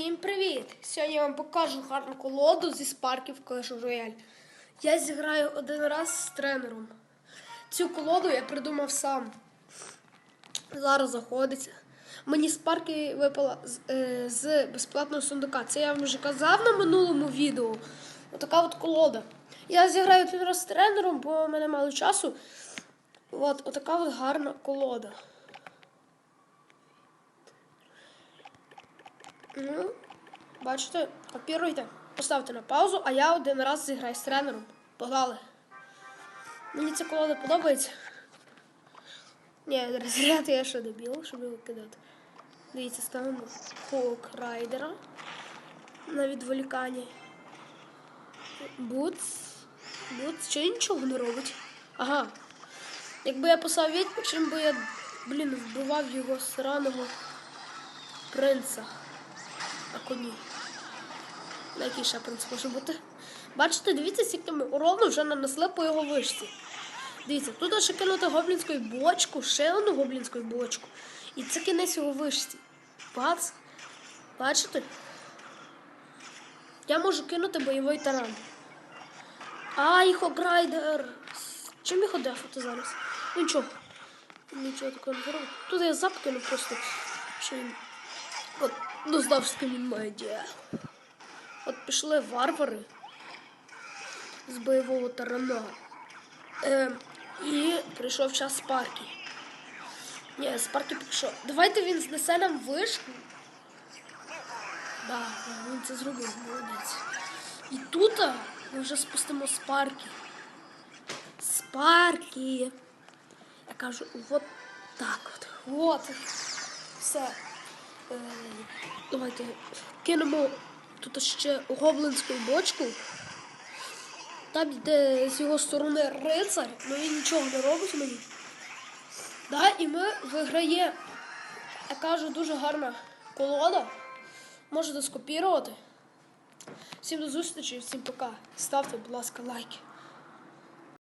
Всім привіт! Сьогодні я вам покажу гарну колоду зі спарків Clash Royale. Я зіграю один раз з тренером. Цю колоду я придумав сам. Зараз заходиться. Мені спарки випала з, е, з безплатного сундука. Це я вам вже казав на минулому відео. Отака от колода. Я зіграю один раз з тренером, бо в мене мало часу. От, отака от гарна колода. Ну, бачите, копіруйте, поставте на паузу, а я один раз зіграю з тренером. Погнали. Мені ця колода подобається. Ні, розряд я ще дебіл, щоб його кидати. Дивіться, ставимо Хоук Райдера на відволіканні. Бутс. Бутс чи нічого не робить. Ага. Якби я писав відьму, чим би я, блін, вбивав його сраного принца на коні. На який ще принц може бути? Бачите, дивіться, скільки ми урону вже нанесли по його вишці. Дивіться, тут ще кинути гоблінську бочку, ще одну гоблінську бочку. І це кінець його вишці. Бац. Бачите? Я можу кинути бойовий таран. Ай, хограйдер! Чим його дефати зараз? Нічого. Нічого такого не зробив. Тут я запкину просто. Що він От, ну знав, що він. От пішли варвари з бойового тарана. Е, і прийшов час Спарки. Ні, Спарки пішов. Давайте він знесе нам вишку. Да, він це зробив, молодець. І тут ми вже спустимо Спарки. Спарки. Я кажу, от так от. От. Все. Е, Давайте кинемо тут ще гоблинську бочку. Там йде з його сторони рицар, але він нічого не робить мені. Да, і ми виграємо. Я кажу, дуже гарна колода. Можете скопірувати. Всім до зустрічі, всім пока. Ставте, будь ласка, лайки.